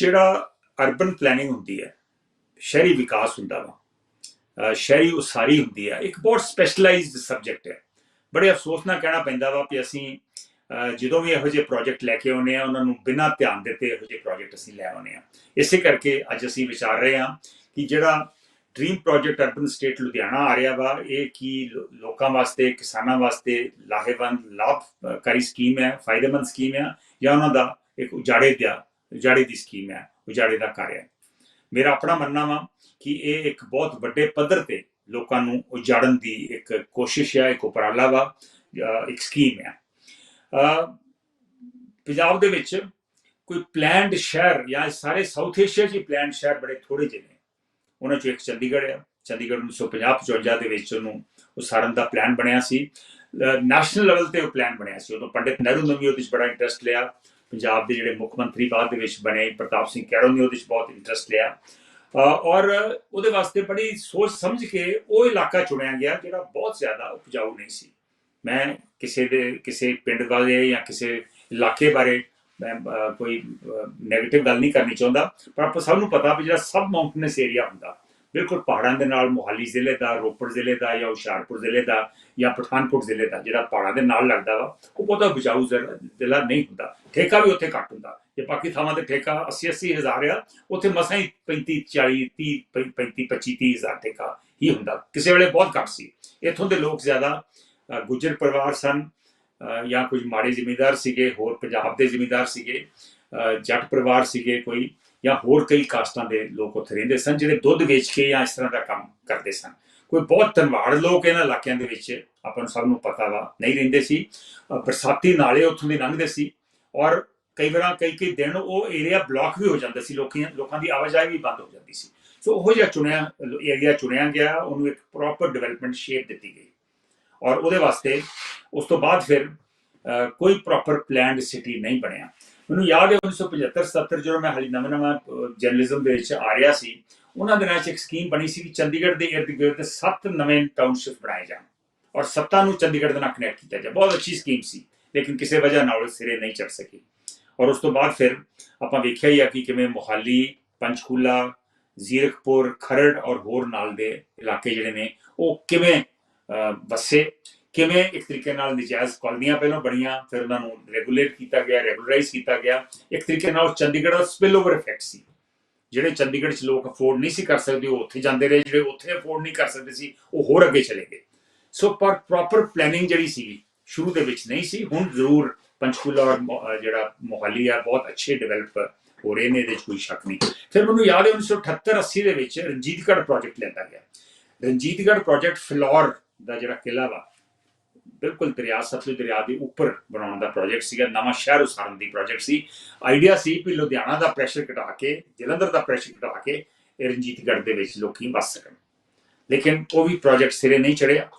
ਜਿਹੜਾ urban planning ਹੁੰਦੀ ਹੈ, ਸ਼ਹਿਰੀ ਵਿਕਾਸ ਹੁੰਦਾ ਵਾ ਸ਼ਹਿਰੀ ਉਸਾਰੀ ਹੁੰਦੀ ਹੈ, ਇੱਕ ਬਹੁਤ ਸਪੈਸ਼ਲਾਈਜ਼ਡ ਸਬਜੈਕਟ ਹੈ। ਬੜੇ ਅਫਸੋਸ ਨਾਲ ਕਹਿਣਾ ਪੈਂਦਾ ਵਾ ਕਿ ਅਸੀਂ ਜਦੋਂ ਵੀ ਇਹੋ ਜਿਹੇ ਪ੍ਰੋਜੈਕਟ ਲੈ ਕੇ ਆਉਨੇ ਆ ਉਹਨਾਂ ਨੂੰ ਬਿਨਾਂ ਧਿਆਨ ਦਿੱਤੇ ਇਹੋ ਜਿਹੇ ਪ੍ਰੋਜੈਕਟ ਅਸੀਂ ਲੈ ਆਉਨੇ ਆ ਇਸੇ ਕਰਕੇ ਅੱਜ ਅਸੀਂ ਵਿਚਾਰ ਰਹੇ ਹਾਂ ਕਿ ਜਿਹੜਾ dream project urban state Ludhiana ਆ ਰਿਹਾ ਵਾ, ਇਹ ਕੀ ਲੋਕਾਂ ਵਾਸਤੇ, ਕਿਸਾਨਾਂ ਵਾਸਤੇ ਲਾਹੇਵੰਦ, ਲਾਭਕਾਰੀ ਸਕੀਮ ਹੈ, ਫਾਇਦੇਮੰਦ ਸਕੀਮ ਹੈ ਜਾਂ ਉਹਨਾਂ ਦਾ ਇੱਕ ਉਜਾੜੇ ਦਾ ਉਜਾੜੇ ਦੀ ਸਕੀਮ ਹੈ, ਉਜਾੜੇ ਦਾ ਕਾਰਜ ਹੈ। ਮੇਰਾ ਆਪਣਾ ਮੰਨਣਾ ਵਾ ਕਿ ਇਹ ਇੱਕ ਬਹੁਤ ਵੱਡੇ ਪੱਧਰ ਤੇ ਲੋਕਾਂ ਨੂੰ ਉਜਾੜਨ ਦੀ ਇੱਕ ਕੋਸ਼ਿਸ਼ ਹੈ ਇੱਕ ਉਪਰਾਲਾ ਵਾ ਇੱਕ ਸਕੀਮ ਹੈ। ਪੰਜਾਬ ਦੇ ਵਿੱਚ ਕੋਈ ਪਲਾਨਡ ਸ਼ਹਿਰ ਜਾਂ ਸਾਰੇ ਸਾਊਥ ਏਸ਼ੀਆ 'ਚ ਪਲਾਨਡ ਸ਼ਹਿਰ ਬੜੇ ਥੋੜੇ ਜਿਹੇ ਨੇ। ਉਹਨਾਂ 'ਚੋਂ ਇੱਕ ਚੰਡੀਗੜ੍ਹ ਆ। ਚੰਡੀਗੜ੍ਹ 1950 55 ਦੇ ਵਿੱਚ ਉਹਨੂੰ ਉਸਾਰਨ ਦਾ ਪਲਾਨ ਬਣਿਆ ਸੀ। ਨੈਸ਼ਨਲ ਲੈਵਲ ਤੇ ਉਹ ਪਲਾਨ ਬਣਿਆ ਸੀ। ਉਦੋਂ ਪੰਡਿਤ ਨਹਿਰੂ ਨੇ ਵੀ ਉਹਦੇ 'ਚ ਬੜਾ ਇੰਟਰਸਟ ਲਿਆ। ਪੰਜਾਬ ਦੇ ਜਿਹੜੇ ਮੁੱਖ ਮੰਤਰੀ ਬਾਅਦ ਦੇ ਵਿੱਚ ਬਣੇ, ਪ੍ਰਤਾਪ ਸਿੰਘ ਕੈਰੋ ਨੇ ਉਹਦੇ 'ਚ ਬਹੁਤ ਇੰਟਰਸਟ ਲਿਆ। ਔਰ ਉਹਦੇ ਵਾਸਤੇ ਬੜੀ ਸੋਚ ਸਮਝ ਕੇ ਉਹ ਇਲਾਕਾ ਚੁਣਿਆ ਗਿਆ ਜਿਹੜਾ ਬਹੁਤ ਜ਼ਿਆਦਾ ਉਪਜਾਊ ਨਹੀਂ ਸੀ। ਮੈਂ ਕਿਸੇ ਦੇ, ਕਿਸੇ ਪਿੰਡ ਬਾਰੇ ਜਾਂ ਕਿਸੇ ਇਲਾਕੇ ਬਾਰੇ ਮੈਂ ਕੋਈ 네ਗੇਟਿਵ ਗੱਲ ਨਹੀਂ ਕਰਨੀ ਚਾਹੁੰਦਾ। ਪਰ ਆਪਾਂ ਸਭ ਨੂੰ ਪਤਾ ਵੀ ਜਿਹੜਾ ਸਬ ਮਾਊਂਟੇਨਸ ਏਰੀਆ ਹੁੰਦਾ। ਬਿਲਕੁਲ ਪਹਾੜਾਂ ਦੇ ਨਾਲ ਮੋਹਾਲੀ ਜ਼ਿਲ੍ਹੇ ਦਾ ਰੋਪੜ ਜ਼ਿਲ੍ਹੇ ਦਾ ਜਾਂ ਹੁਸ਼ਿਆਰਪੁਰ ਜ਼ਿਲ੍ਹੇ ਦਾ ਜਾਂ ਪਠਾਨਕੋਟ ਜ਼ਿਲ੍ਹੇ ਦਾ ਜਿਹੜਾ ਪਹਾੜਾਂ ਦੇ ਨਾਲ ਲੱਗਦਾ ਵਾ ਉਹ ਬਹੁਤਾ ਉਪਜਾਊ ਜ਼ਿਲ੍ਹਾ ਜ਼ਿਲ੍ਹਾ ਨਹੀਂ ਹੁੰਦਾ। ਠੇਕਾ ਵੀ ਉੱਥੇ ਘੱਟ ਹੁੰਦਾ। ਜੇ ਬਾਕੀ ਥਾਵਾਂ ਤੇ ਠੇਕਾ 80 80 ਹਜ਼ਾਰ ਆ ਉੱਥੇ ਮਸਾਂ ਹੀ 35 40 30 35 25 30 ਹਜ਼ਾਰ ਠੇਕਾ ਹੀ ਹੁੰਦਾ। ਕਿਸੇ ਵੇਲੇ ਬਹੁਤ ਘੱਟ ਸੀ। ਇੱਥੋਂ ਦੇ ਲੋਕ ਜ਼ਿਆਦਾ ਅ, ਗੁੱਜਰ ਪਰਿਵਾਰ ਸਨ ਜਾਂ ਕੁਝ ਮਾੜੇ ਜ਼ਿਮੀਂਦਾਰ ਸੀਗੇ ਹੋਰ ਪੰਜਾਬ ਦੇ ਜ਼ਿਮੀਂਦਾਰ ਸੀਗੇ ਜੱਟ ਪਰਿਵਾਰ ਸੀਗੇ ਕੋਈ ਜਾਂ ਹੋਰ ਕਈ ਕਾਸਟਾਂ ਦੇ ਲੋਕ ਉੱਥੇ ਰਹਿੰਦੇ ਸਨ, ਜਿਹੜੇ ਦੁੱਧ ਵੇਚ ਕੇ ਜਾਂ ਇਸ ਤਰ੍ਹਾਂ ਦਾ ਕੰਮ ਕਰਦੇ ਸਨ। ਕੋਈ ਬਹੁਤ ਧਨਵਾੜ ਲੋਕ ਇਹਨਾਂ ਇਲਾਕਿਆਂ ਦੇ ਵਿੱਚ ਆਪਾਂ ਨੂੰ ਸਭ ਨੂੰ ਪਤਾ ਵਾ, ਨਹੀਂ ਰਹਿੰਦੇ ਸੀ। ਬਰਸਾਤੀ ਨਾਲੇ ਉੱਥੋਂ ਦੇ ਲੰਘਦੇ ਸੀ ਔਰ ਕਈ ਵਾਰਾਂ ਕਈ ਕਈ ਦਿਨ ਉਹ ਏਰੀਆ ਬਲੌਕ ਵੀ ਹੋ ਜਾਂਦਾ ਸੀ ਲੋਕਾਂ ਲੋਕਾਂ ਦੀ ਆਵਾਜਾਈ ਵੀ ਬੰਦ ਹੋ ਜਾਂਦੀ ਸੀ। ਸੋ ਉਹ ਜਿਹਾ ਚੁਣਿਆ ਏਰੀਆ ਚੁਣਿਆ ਗਿਆ, ਉਹਨੂੰ ਇੱਕ ਪ੍ਰੋਪਰ ਡਿਵੈਲਪਮੈਂਟ ਸ਼ੇਪ ਦਿੱਤੀ ਗਈ। ਔਰ ਉਹਦੇ ਵਾਸਤੇ ਉਸ ਤੋਂ ਬਾਅਦ ਫਿਰ ਕੋਈ ਪ੍ਰੋਪਰ ਪਲਾਨਡ ਸਿਟੀ ਨਹੀਂ ਬਣਿਆ। ਮੈਨੂੰ ਯਾਦ ਹੈ 1975 77 ਜਦੋਂ ਮੈਂ ਹਾਲੀ ਨਵਾਂ ਨਵਾਂ ਜਰਨਲਿਜ਼ਮ ਦੇ ਵਿੱਚ ਆ ਰਿਹਾ ਸੀ ਉਹਨਾਂ ਦਿਨਾਂ 'ਚ ਇੱਕ ਸਕੀਮ ਬਣੀ ਸੀ ਕਿ ਚੰਡੀਗੜ੍ਹ ਦੇ ਇਰਦ ਗਿਰਦ ਸੱਤ ਨਵੇਂ ਟਾਊਨਸ਼ਿਪ ਬਣਾਏ ਜਾਣ ਔਰ ਸੱਤਾਂ ਨੂੰ ਚੰਡੀਗੜ੍ਹ ਦੇ ਨਾਲ ਕਨੈਕਟ ਕੀਤਾ ਜਾਏ ਬਹੁਤ ਅੱਛੀ ਸਕੀਮ ਸੀ ਲੇਕਿਨ ਕਿਸੇ ਵਜ੍ਹਾ ਨਾਲ ਸਿਰੇ ਨਹੀਂ ਚੜ ਸਕੀ। ਔਰ ਉਸ ਤੋਂ ਬਾਅਦ ਫਿਰ ਆਪਾਂ ਵੇਖਿਆ ਹੀ ਆ ਕਿ ਕਿਵੇਂ ਮੁਹਾਲੀ ਪੰਚਕੂਲਾ ਜ਼ੀਰਕਪੁਰ ਖਰੜ ਔਰ ਹੋਰ ਨਾਲ ਦੇ ਇਲਾਕੇ ਜਿਹੜੇ ਨੇ ਉਹ ਕਿਵੇਂ ਅਹ, ਵਸੇ। ਕਿਵੇਂ ਇੱਕ ਤਰੀਕੇ ਨਾਲ ਨਜਾਇਜ਼ ਕਾਲਨੀਆਂ ਪਹਿਲਾਂ ਬਣੀਆਂ, ਫਿਰ ਉਹਨਾਂ ਨੂੰ ਰੈਗੂਲੇਟ ਕੀਤਾ ਗਿਆ ਰੈਗੂਲਰਾਈਜ਼ ਕੀਤਾ ਗਿਆ। ਇੱਕ ਤਰੀਕੇ ਨਾਲ ਚੰਡੀਗੜ੍ਹ ਦਾ ਸਪਿਲ ਓਵਰ ਇਫੈਕਟ ਸੀ। ਜਿਹੜੇ ਚੰਡੀਗੜ੍ਹ 'ਚ ਲੋਕ ਅਫੋਰਡ ਨਹੀਂ ਸੀ ਕਰ ਸਕਦੇ, ਉਹ ਉੱਥੇ ਜਾਂਦੇ ਰਹੇ। ਜਿਹੜੇ ਉੱਥੇ ਅਫੋਰਡ ਨਹੀਂ ਕਰ ਸਕਦੇ ਸੀ, ਉਹ ਹੋਰ ਅੱਗੇ ਚਲੇ ਗਏ। ਸੋ ਪਰ ਪ੍ਰੋਪਰ ਪਲੈਨਿੰਗ ਜਿਹੜੀ ਸੀ, ਸ਼ੁਰੂ ਦੇ ਵਿੱਚ ਨਹੀਂ ਸੀ। ਹੁਣ ਜ਼ਰੂਰ ਪੰਚਕੂਲਾ ਔਰ ਜਿਹੜਾ ਮੋਹਾਲੀ ਆ, ਬਹੁਤ ਅੱਛੇ ਡਿਵੈਲਪ ਹੋ ਰਹੇ ਨੇ, ਇਹਦੇ 'ਚ ਕੋਈ ਸ਼ੱਕ ਨਹੀਂ। ਫਿਰ ਮੈਨੂੰ ਯਾਦ ਹੈ 1978 80 ਦੇ ਵਿੱਚ ਰਣਜੀਤਗੜ੍ਹ ਪ੍ਰੋਜੈਕਟ ਲੈਂਦਾ ਗਿਆ। ਰਣਜੀਤਗੜ੍ਹ ਪ੍ਰੋਜੈਕਟ ਫਲੋਰ ਦਾ ਜਿਹੜਾ ਕਿਲਾ ਵਾ ਬਿਲਕੁਲ ਦਰਿਆ, ਸਤਲੁਜ ਦਰਿਆ ਦੇ ਉੱਪਰ ਬਣਾਉਣ ਦਾ ਪ੍ਰੋਜੈਕਟ ਸੀਗਾ, ਨਵਾਂ ਸ਼ਹਿਰ ਉਸਾਰਨ ਦੀ ਪ੍ਰੋਜੈਕਟ ਸੀ। ਆਈਡੀਆ ਸੀ ਕਿ ਲੁਧਿਆਣਾ ਦਾ ਪ੍ਰੈਸ਼ਰ ਘਟਾ ਕੇ, ਜਲੰਧਰ ਦਾ ਪ੍ਰੈਸ਼ਰ ਘਟਾ ਕੇ ਰਣਜੀਤਗੜ੍ਹ ਦੇ ਵਿੱਚ ਲੋਕੀ ਵੱਸ ਸਕਣ। ਲੇਕਿਨ ਉਹ ਵੀ ਪ੍ਰੋਜੈਕਟ ਸਿਰੇ ਨਹੀਂ ਚੜਿਆ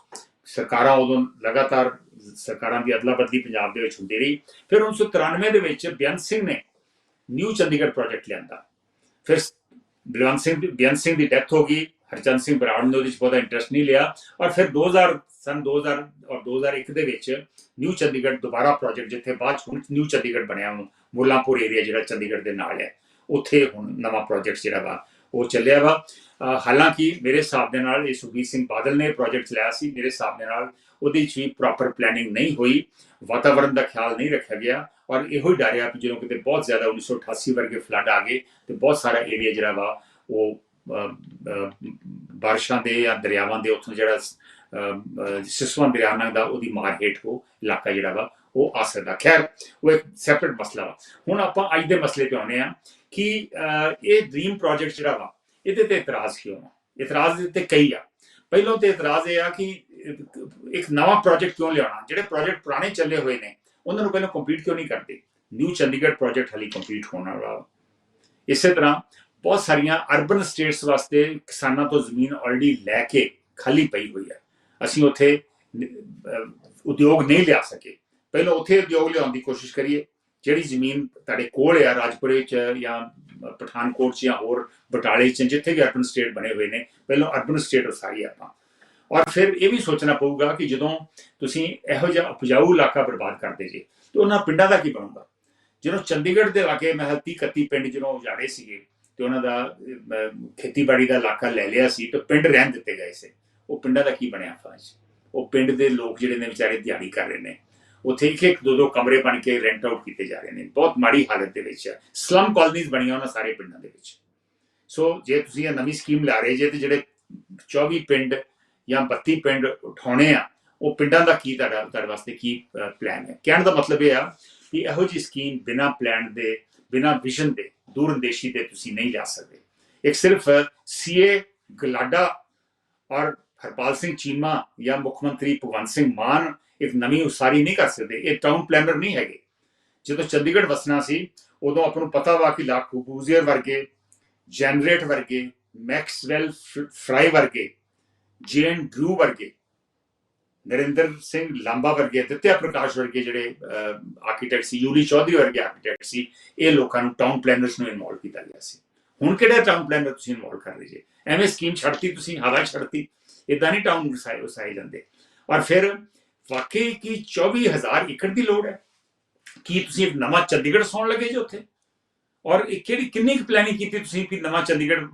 ਸਰਕਾਰਾਂ ਉਦੋਂ ਲਗਾਤਾਰ ਸਰਕਾਰਾਂ ਦੀ ਅਦਲਾ ਬਦਲੀ ਪੰਜਾਬ ਦੇ ਵਿੱਚ ਹੁੰਦੀ ਰਹੀ। ਫਿਰ 1993 ਦੇ ਵਿੱਚ ਬੇਅੰਤ ਸਿੰਘ ਨੇ ਨਿਊ ਚੰਡੀਗੜ੍ਹ ਪ੍ਰੋਜੈਕਟ ਲਿਆਂਦਾ। ਫਿਰ ਬਲਵੰਤ ਸਿੰਘ ਦੀ- ਬੇਅੰਤ ਸਿੰਘ ਦੀ ਡੈਥ ਹੋ ਗਈ। ਹਰਚੰਦ ਸਿੰਘ ਬਰਾੜ ਨੇ ਉਹਦੇ ਵਿੱਚ ਬਹੁਤਾ ਇੰਟਰਸਟ ਨਹੀਂ ਲਿਆ ਔਰ ਫਿਰ 2000 ਸਨ 2000 ਔਰ 2001 ਦੇ ਵਿੱਚ ਨਿਊ ਚੰਡੀਗੜ੍ਹ ਦੁਬਾਰਾ ਪ੍ਰੋਜੈਕਟ ਜਿੱਥੇ ਬਾਅਦ ਹੁਣ ਨਿਊ ਚੰਡੀਗੜ੍ਹ ਬਣਿਆ ਹੁਣ ਮੁੱਲਾਂਪੁਰ ਏਰੀਆ ਜਿਹੜਾ ਚੰਡੀਗੜ੍ਹ ਦੇ ਨਾਲ ਹੈ, ਉੱਥੇ ਹੁਣ ਨਵਾਂ ਪ੍ਰੋਜੈਕਟ ਜਿਹੜਾ ਵਾ ਉਹ ਚੱਲਿਆ ਵਾ। ਹਾਲਾਂਕਿ ਮੇਰੇ ਹਿਸਾਬ ਦੇ ਨਾਲ ਇਹ ਸੁਖਬੀਰ ਸਿੰਘ ਬਾਦਲ ਨੇ ਪ੍ਰੋਜੈਕਟ ਲਿਆ ਸੀ, ਮੇਰੇ ਹਿਸਾਬ ਦੇ ਨਾਲ ਉਹਦੇ 'ਚ ਵੀ ਪ੍ਰੋਪਰ ਪਲੈਨਿੰਗ ਨਹੀਂ ਹੋਈ ਵਾਤਾਵਰਣ ਦਾ ਖਿਆਲ ਨਹੀਂ ਰੱਖਿਆ ਗਿਆ ਔਰ ਇਹੋ ਹੀ ਡਰਿਆ ਕਿ ਜਦੋਂ ਕਿਤੇ ਬਹੁਤ ਜ਼ਿਆਦਾ 1988 ਵਰਗੇ ਫਲੱਡ ਆ ਗਏ ਤੇ ਬਹੁਤ ਸਾਰਾ ਏਰੀਆ ਜਿਹੜਾ ਵਾ ਉਹ ਬਾਰਿਸ਼ਾਂ ਦੇ ਜਾਂ ਦਰਿਆਵਾਂ ਦੇ ਉੱਥੋਂ ਜਿਹੜਾ ਸਿਸਵਾਂ ਦਰਿਆ ਲੰਘਦਾ ਉਹਦੀ ਮਾਰ ਹੇਠ ਉਹ ਇਲਾਕਾ ਜਿਹੜਾ ਵਾ, ਉਹ ਆ ਸਕਦਾ। ਖੈਰ, ਉਹ ਇੱਕ ਸੈਪਰੇਟ ਮਸਲਾ ਵਾ। ਹੁਣ ਆਪਾਂ ਅੱਜ ਦੇ ਮਸਲੇ ਤੇ ਆਉਂਦੇ ਆ ਕਿ ਇਹ ਡ੍ਰੀਮ ਪ੍ਰੋਜੈਕਟ ਜਿਹੜਾ ਵਾ, ਇਹਦੇ ਤੇ ਇਤਰਾਜ਼ ਕਿਉਂ ਆ? ਇਤਰਾਜ਼ ਤੇ ਕਈ ਆ। ਪਹਿਲਾਂ ਤੇ ਇਤਰਾਜ਼ ਇਹ ਆ ਕਿ ਇੱਕ ਨਵਾਂ ਪ੍ਰੋਜੈਕਟ ਕਿਉਂ ਲਿਆਉਣਾ? ਜਿਹੜੇ ਪ੍ਰੋਜੈਕਟ ਪੁਰਾਣੇ ਚੱਲੇ ਹੋਏ ਨੇ, ਉਹਨਾਂ ਨੂੰ ਪਹਿਲਾਂ ਕੰਪਲੀਟ ਕਿਉਂ ਨਹੀਂ ਕਰਦੇ? ਨਿਊ ਚੰਡੀਗੜ੍ਹ ਪ੍ਰੋਜੈਕਟ ਹਾਲੀ ਕੰਪਲੀਟ ਹੋਣ ਵਾਲਾ ਵਾ। ਇਸੇ ਤਰ੍ਹਾਂ ਬਹੁਤ ਸਾਰੀਆਂ ਅਰਬਨ ਸਟੇਟਸ ਵਾਸਤੇ ਕਿਸਾਨਾਂ ਤੋਂ ਜ਼ਮੀਨ ਆਲਰੇਡੀ ਲੈ ਕੇ ਖਾਲੀ ਪਈ ਹੋਈ ਹੈ। ਅਸੀਂ ਉੱਥੇ ਉਦਯੋਗ ਨਹੀਂ ਲਿਆ ਸਕੇ। ਪਹਿਲਾਂ ਉੱਥੇ ਉਦਯੋਗ ਲਿਆਉਣ ਦੀ ਕੋਸ਼ਿਸ਼ ਕਰੀਏ। ਜਿਹੜੀ ਜ਼ਮੀਨ ਤੁਹਾਡੇ ਕੋਲ ਆ, ਰਾਜਪੁਰੇ ਚ ਜਾਂ ਪਠਾਨਕੋਟ ਚ ਜਾਂ ਹੋਰ ਬਟਾਲੇ ਚ, ਜਿੱਥੇ ਵੀ ਅਰਬਨ ਸਟੇਟ ਬਣੇ ਹੋਏ ਨੇ, ਪਹਿਲਾਂ ਅਰਬਨ ਸਟੇਟ ਉਸਾਰੀ ਆਪਾਂ। ਔਰ ਫਿਰ ਇਹ ਵੀ ਸੋਚਣਾ ਪਊਗਾ ਕਿ ਜਦੋਂ ਤੁਸੀਂ ਇਹੋ ਜਿਹਾ ਉਪਜਾਊ ਇਲਾਕਾ ਬਰਬਾਦ ਕਰਦੇ ਜੇ, ਤੇ ਉਹਨਾਂ ਪਿੰਡਾਂ ਦਾ ਕੀ ਬਣੂਗਾ? ਜਦੋਂ ਚੰਡੀਗੜ੍ਹ ਦੇ ਇਲਾਕੇ ਮੈਂ 30 31 ਪਿੰਡ ਜਦੋਂ ਉਜਾੜੇ ਸੀਗੇ ਤੇ ਉਹਨਾਂ ਦਾ ਖੇਤੀਬਾੜੀ ਦਾ ਇਲਾਕਾ ਲੈ ਲਿਆ ਸੀ ਤੇ ਪਿੰਡ ਰਹਿਣ ਦਿੱਤੇ ਗਏ ਸੀ। ਉਹ ਪਿੰਡਾਂ ਦਾ ਕੀ ਬਣਿਆ ਫਾਜ ਉਹ ਪਿੰਡ ਦੇ ਲੋਕ ਜਿਹੜੇ ਨੇ ਵਿਚਾਰੇ ਦਿਹਾੜੀ ਕਰ ਰਹੇ ਨੇ। ਉੱਥੇ ਇੱਕ ਇੱਕ ਦੋ ਦੋ ਕਮਰੇ ਬਣ ਕੇ ਰੈਂਟ ਆਊਟ ਕੀਤੇ ਜਾ ਰਹੇ ਨੇ। ਬਹੁਤ ਮਾੜੀ ਹਾਲਤ ਦੇ ਵਿੱਚ ਸਲਮ ਕਾਲਨੀਜ਼ ਬਣੀਆਂ ਉਹਨਾਂ ਸਾਰੇ ਪਿੰਡਾਂ ਦੇ ਵਿੱਚ। ਸੋ ਜੇ ਤੁਸੀਂ ਇਹ ਨਵੀਂ ਸਕੀਮ ਲਾ ਰਹੇ ਜੇ ਤੇ ਜਿਹੜੇ 24 ਪਿੰਡ ਜਾਂ 32 ਪਿੰਡ ਉਠਾਉਣੇ ਆ, ਉਹ ਪਿੰਡਾਂ ਦਾ ਕੀ ਤੁਹਾਡਾ, ਤੁਹਾਡੇ ਵਾਸਤੇ ਕੀ ਪਲਾਨ ਹੈ? ਕਹਿਣ ਦਾ ਮਤਲਬ ਇਹ ਆ ਕਿ ਇਹੋ ਜੀ ਸਕੀਮ ਬਿਨਾ ਪਲਾਨ ਦੇ ਬਿਨਾ ਵਿਜ਼ਨ ਦੇ ਦੂਰਅੰਦੇਸ਼ੀ ਤੇ ਤੁਸੀਂ ਨਹੀਂ ਜਾ ਸਕਦੇ। ਇੱਕ ਸਿਰਫ ਸੀਏ ਗਲਾਡਾ ਔਰ ਹਰਪਾਲ ਸਿੰਘ ਚੀਮਾ ਜਾਂ ਮੁੱਖ ਮੰਤਰੀ ਭਗਵੰਤ ਸਿੰਘ ਮਾਨ ਇੱਕ ਨਵੀਂ ਉਸਾਰੀ ਨਹੀਂ ਕਰ ਸਕਦੇ। ਇਹ ਟਾਊਨ ਪਲੈਨਰ ਨਹੀਂ ਹੈਗੇ। ਜਦੋਂ ਚੰਡੀਗੜ੍ਹ ਵਸਣਾ ਸੀ, ਉਦੋਂ ਆਪਾਂ ਨੂੰ ਪਤਾ ਵਾ ਕਿ ਲਾ ਕੂਬੂਜ਼ੀਅਰ ਵਰਗੇ, ਜੈਨਰੇਟ ਵਰਗੇ, ਮੈਕਸਵੈਲ ਫਰਾਈ ਵਰਗੇ ਜੇਨ ਡਰੂ ਵਰਗੇ ਨਰਿੰਦਰ ਸਿੰਘ ਲਾਂਬਾ ਵਰਗੇ ਦਿੱਤਿਆ ਪ੍ਰਕਾਸ਼ ਵਰਗੇ ਜਿਹੜੇ ਆਰਕੀਟੈਕਟ ਸੀ ਯੂਰੀ ਚੌਧਰੀ ਵਰਗੇ ਆਰਕੀਟੈਕਟ ਸੀ, ਇਹ ਲੋਕਾਂ ਨੂੰ ਟਾਊਨ ਪਲੈਨਰਸ ਨੂੰ ਇਨਵੋਲਵ ਕੀਤਾ ਗਿਆ ਸੀ। ਹੁਣ ਕਿਹੜਾ ਟਾਊਨ ਪਲੈਨਰ ਤੁਸੀਂ ਇਨਵੋਲਵ ਕਰ ਰਹੇ ਜੇ? ਐਵੇਂ ਸਕੀਮ ਛੱਡਤੀ ਤੁਸੀਂ, ਹਵਾ ਛੱਡਤੀ ਇਦਾਂ ਨਹੀਂ ਟਾਊਨ ਵਸਾਏ ਵਸਾਏ ਜਾਂਦੇ। ਔਰ ਫਿਰ ਵਾਕਈ ਕੀ 24000 ਏਕੜ ਦੀ ਲੋੜ ਹੈ? ਕੀ ਤੁਸੀਂ ਇੱਕ ਨਵਾਂ ਚੰਡੀਗੜ੍ਹ ਸੌਣ ਲੱਗੇ ਜੇ ਉੱਥੇ? ਔਰ ਇਹ ਕਿਹੜੀ, ਕਿੰਨੀ ਕੁ ਪਲੈਨਿੰਗ ਕੀਤੀ ਤੁਸੀਂ ਕਿ ਨਵਾਂ ਚੰਡੀਗੜ੍ਹ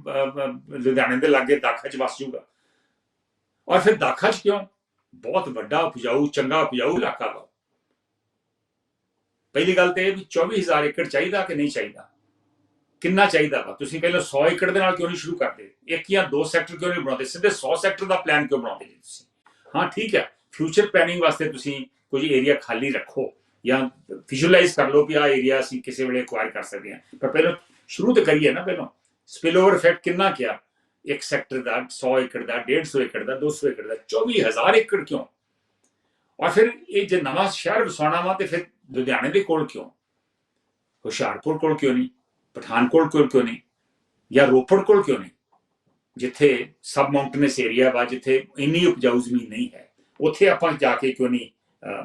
ਲੁਧਿਆਣੇ ਦੇ ਲਾਗੇ ਦਾਖਾ ਚ ਵਸ ਜਾਊਗਾ? ਔਰ ਫਿਰ ਦਾਖਾ ਚ ਕਿਉਂ? ਬਹੁਤ ਵੱਡਾ ਉਪਜਾਊ, ਚੰਗਾ ਉਪਜਾਊ ਇਲਾਕਾ ਵਾ। ਪਹਿਲੀ ਗੱਲ ਤੇ ਇਹ ਵੀ 24000 ਏਕੜ ਚਾਹੀਦਾ ਕਿ ਨਹੀਂ ਚਾਹੀਦਾ? ਕਿੰਨਾ ਚਾਹੀਦਾ ਵਾ? ਤੁਸੀਂ ਪਹਿਲਾਂ 100 ਏਕੜ ਦੇ ਨਾਲ ਕਿਉਂ ਨਹੀਂ ਸ਼ੁਰੂ ਕਰਦੇ? ਇੱਕ ਜਾਂ ਦੋ ਸੈਕਟਰ ਕਿਉਂ ਨਹੀਂ ਬਣਾਉਂਦੇ? ਸਿੱਧੇ 100 ਸੈਕਟਰ ਦਾ ਪਲਾਨ ਕਿਉਂ ਬਣਾਉਂਦੇ ਜੀ ਤੁਸੀਂ? ਹਾਂ, ਠੀਕ ਹੈ। ਫਿਊਚਰ ਪਲੈਨਿੰਗ ਵਾਸਤੇ ਤੁਸੀਂ ਕੁਝ ਏਰੀਆ ਖਾਲੀ ਰੱਖੋ ਜਾਂ ਵਿਜ਼ੂਅਲਾਈਜ਼ ਕਰ ਲਓ ਕਿ ਆ ਏਰੀਆ ਅਸੀਂ ਕਿਸੇ ਵੇਲੇ ਐਕਵਾਇਰ ਕਰ ਸਕਦੇ ਹਾਂ। ਪਰ ਪਹਿਲਾਂ ਸ਼ੁਰੂ ਤੇ ਕਰੀਏ ਨਾ ਪਹਿਲਾਂ। ਸਪਿਲ ਇਫੈਕਟ ਕਿੰਨਾ ਕਿਆ? ਇੱਕ ਸੈਕਟਰ ਦਾ 100 ਏਕੜ ਦਾ 150 ਏਕੜ ਦਾ 200 ਏਕੜ ਦਾ 24000 ਏਕੜ ਕਿਉਂ ਔਰ ਫਿਰ ਇਹ ਜੇ ਨਵਾਂ ਸ਼ਹਿਰ ਵਸਾਉਣਾ ਵਾ ਤੇ ਫਿਰ ਲੁਧਿਆਣੇ ਦੇ ਕੋਲ ਕਿਉਂ ਹੁਸ਼ਿਆਰਪੁਰ ਕੋਲ ਕਿਉਂ ਨਹੀਂ ਪਠਾਨਕੋਟ ਕੋਲ ਕਿਉਂ ਨਹੀਂ ਜਾਂ ਰੋਪੜ ਕੋਲ ਕਿਉਂ ਨਹੀਂ ਜਿੱਥੇ ਸਬ ਮਾਊਂਟੇਨਸ ਏਰੀਆ ਵਾ ਜਿੱਥੇ ਇੰਨੀ ਉਪਜਾਊ ਜ਼ਮੀਨ ਨਹੀਂ ਹੈ ਉੱਥੇ ਆਪਾਂ ਜਾ ਕੇ ਕਿਉਂ ਨਹੀਂ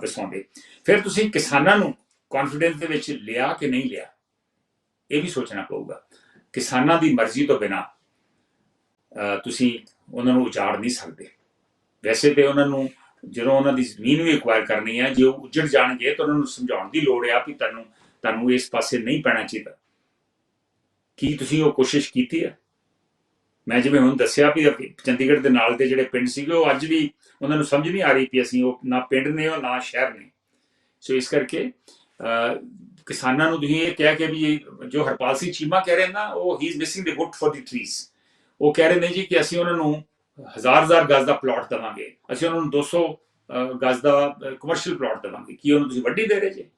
ਵਸਾਉਂਦੇ ਫਿਰ ਤੁਸੀਂ ਕਿਸਾਨਾਂ ਨੂੰ ਕੌਨਫੀਡੈਂਸ ਦੇ ਵਿੱਚ ਲਿਆ ਕਿ ਨਹੀਂ ਲਿਆ ਇਹ ਵੀ ਸੋਚਣਾ ਪਊਗਾ ਕਿਸਾਨਾਂ ਦੀ ਮਰਜ਼ੀ ਤੋਂ ਬਿਨਾ ਤੁਸੀਂ ਉਹਨਾਂ ਨੂੰ ਉਜਾੜ ਨਹੀਂ ਸਕਦੇ। ਵੈਸੇ ਤੇ ਉਹਨਾਂ ਨੂੰ ਜਦੋਂ ਉਹਨਾਂ ਦੀ ਜ਼ਮੀਨ ਵੀ ਐਕਵਾਇਰ ਕਰਨੀ ਹੈ, ਜੇ ਉਹ ਉੱਜੜ ਜਾਣਗੇ ਤਾਂ ਉਹਨਾਂ ਨੂੰ ਸਮਝਾਉਣ ਦੀ ਲੋੜ ਆ ਕਿ ਤੁਹਾਨੂੰ ਤੁਹਾਨੂੰ ਇਸ ਪਾਸੇ ਨਹੀਂ ਪੈਣਾ ਚਾਹੀਦਾ। ਕੀ ਤੁਸੀਂ ਉਹ ਕੋਸ਼ਿਸ਼ ਕੀਤੀ ਹੈ? ਮੈਂ ਜਿਵੇਂ ਹੁਣ ਦੱਸਿਆ ਵੀ ਚੰਡੀਗੜ੍ਹ ਦੇ ਨਾਲ ਦੇ ਜਿਹੜੇ ਪਿੰਡ ਸੀਗੇ, ਉਹ ਅੱਜ ਵੀ ਉਹਨਾਂ ਨੂੰ ਸਮਝ ਨਹੀਂ ਆ ਰਹੀ ਕਿ ਅਸੀਂ ਉਹ ਨਾ ਪਿੰਡ ਨੇ ਉਹ ਨਾ ਸ਼ਹਿਰ ਨੇ। ਸੋ ਇਸ ਕਰਕੇ ਕਿਸਾਨਾਂ ਨੂੰ ਤੁਸੀਂ ਇਹ ਕਹਿ ਕੇ ਵੀ ਜੋ ਹਰਪਾਲ ਸਿੰਘ ਚੀਮਾ ਕਹਿ ਰਹੇ ਨਾ ਉਹ he is missing the wood for the trees ਉਹ ਕਹਿ ਰਹੇ ਨੇ ਜੀ ਕਿ ਅਸੀਂ ਉਹਨਾਂ ਨੂੰ ਹਜ਼ਾਰ ਹਜ਼ਾਰ ਗਜ਼ ਦਾ ਪਲਾਟ ਦਵਾਂਗੇ। ਅਸੀਂ ਉਹਨਾਂ ਨੂੰ 200 ਅਹ, ਗਜ਼ ਦਾ ਕਮਰਸ਼ੀਅਲ ਪਲਾਟ ਦਵਾਂਗੇ। ਕੀ ਉਹਨੂੰ ਤੁਸੀਂ ਵੱਡੀ ਦੇ ਰਹੇ ਜੇ?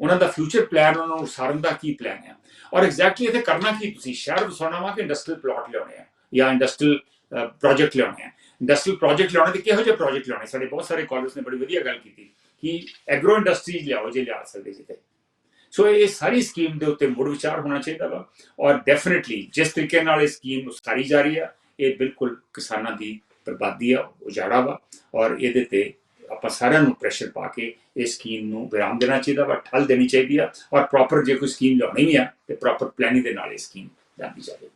ਉਹਨਾਂ ਦਾ ਫਿਊਚਰ ਪਲਾਨ ਉਹਨਾਂ ਨੂੰ ਸਾਰਨ ਦਾ ਕੀ ਪਲਾਨ ਹੈ ਔਰ ਐਗਜ਼ੈਕਟਲੀ ਇੱਥੇ ਕਰਨਾ ਕੀ ਤੁਸੀਂ? ਸ਼ਹਿਰ ਵਸਾਉਣਾ ਵਾ ਕਿ ਇੰਡਸਟਰੀਅਲ ਪਲਾਟ ਲਿਆਉਣੇ ਆ? ਜਾਂ ਇੰਡਸਟਰੀਅਲ ਪ੍ਰੋਜੈਕਟ ਲਿਆਉਣੇ ਆ? ਇੰਡਸਟਰੀਅਲ ਪ੍ਰੋਜੈਕਟ ਲਿਆਉਣੇ ਤੇ ਕਿਹੋ ਜਿਹੇ ਪ੍ਰੋਜੈਕਟ ਲਿਆਉਣੇ? ਸਾਡੇ ਬਹੁਤ ਸਾਰੇ ਕਾਲਜ ਨੇ ਬੜੀ ਵਧੀਆ ਗੱਲ ਕੀਤੀ ਕਿ ਐਗਰੋ ਇੰਡਸਟਰੀਜ਼ ਲਿਆਓ ਜੇ ਲਿਆ ਸਕਦੇ ਜਿੱਤੇ ਸੋ ਇਹ ਸਾਰੀ ਸਕੀਮ ਦੇ ਉੱਤੇ ਮੁੜ ਵਿਚਾਰ ਹੋਣਾ ਚਾਹੀਦਾ ਵਾ। ਔਰ ਡੈਫੀਨਿਟਲੀ ਜਿਸ ਤਰੀਕੇ ਨਾਲ ਇਹ ਸਕੀਮ ਉਸਾਰੀ ਜਾ ਰਹੀ ਆ, ਇਹ ਬਿਲਕੁਲ ਕਿਸਾਨਾਂ ਦੀ ਬਰਬਾਦੀ ਆ, ਉਜਾੜਾ ਵਾ। ਔਰ ਇਹਦੇ ਤੇ ਆਪਾਂ ਸਾਰਿਆਂ ਨੂੰ ਪ੍ਰੈਸ਼ਰ ਪਾ ਕੇ ਇਸ ਸਕੀਮ ਨੂੰ ਵਿਰਾਮ ਦੇਣਾ ਚਾਹੀਦਾ ਵਾ, ਠੱਲ ਦੇਣੀ ਚਾਹੀਦੀ ਆ। ਔਰ ਪ੍ਰੋਪਰ ਜੇ ਕੋਈ ਸਕੀਮ ਲਿਆਉਣੀ ਵੀ ਆ, ਤੇ ਪ੍ਰੋਪਰ ਪਲੈਨਿੰਗ ਦੇ ਨਾਲ ਇਹ ਸਕੀਮ ਲਿਆਂਦੀ ਜਾਵੇ।